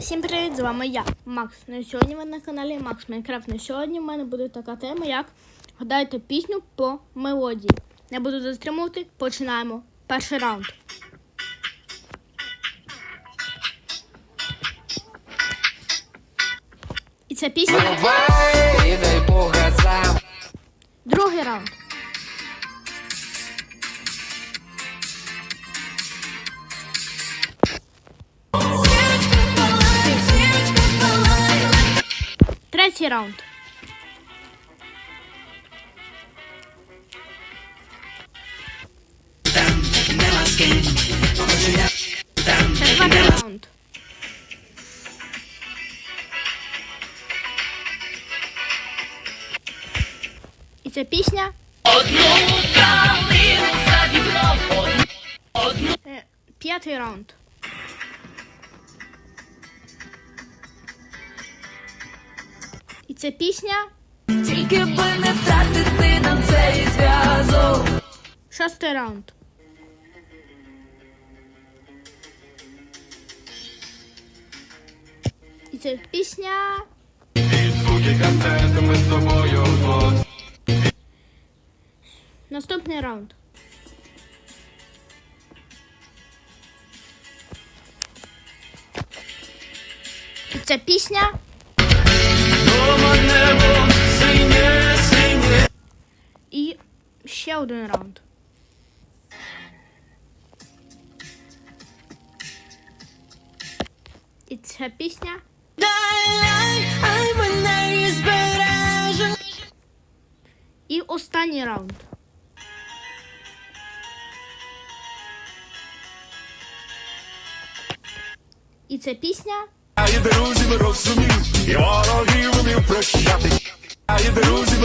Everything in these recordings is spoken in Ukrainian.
Всім привіт! З вами я, Макс. На сьогодні ви на каналі Макс Майнкрафт. На сьогодні в мене буде така тема, як гадайте пісню по мелодії. Не буду затримувати, починаємо. Перший раунд. І ця пісня. Другий раунд. Третій раунд. Четвертий раунд. І ця пісня. Е, П'ятий раунд. Ця пісня. Тільки би не втратити нам цей зв'язок. Шостий раунд. І це пісня. Ми з тобою. Наступний раунд. І ця пісня. І ще один раунд. І ця пісня. І останній раунд. І ця пісня. І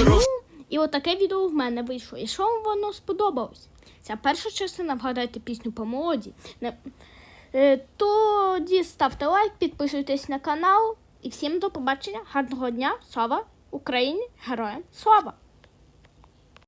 друзі. І отаке відео в мене вийшло. І що вам воно сподобалось? Ця перша частина вгадайте пісню по молоді. Е, тоді ставте лайк, підписуйтесь на канал. І всім до побачення. Гарного дня. Слава Україні! Героям слава!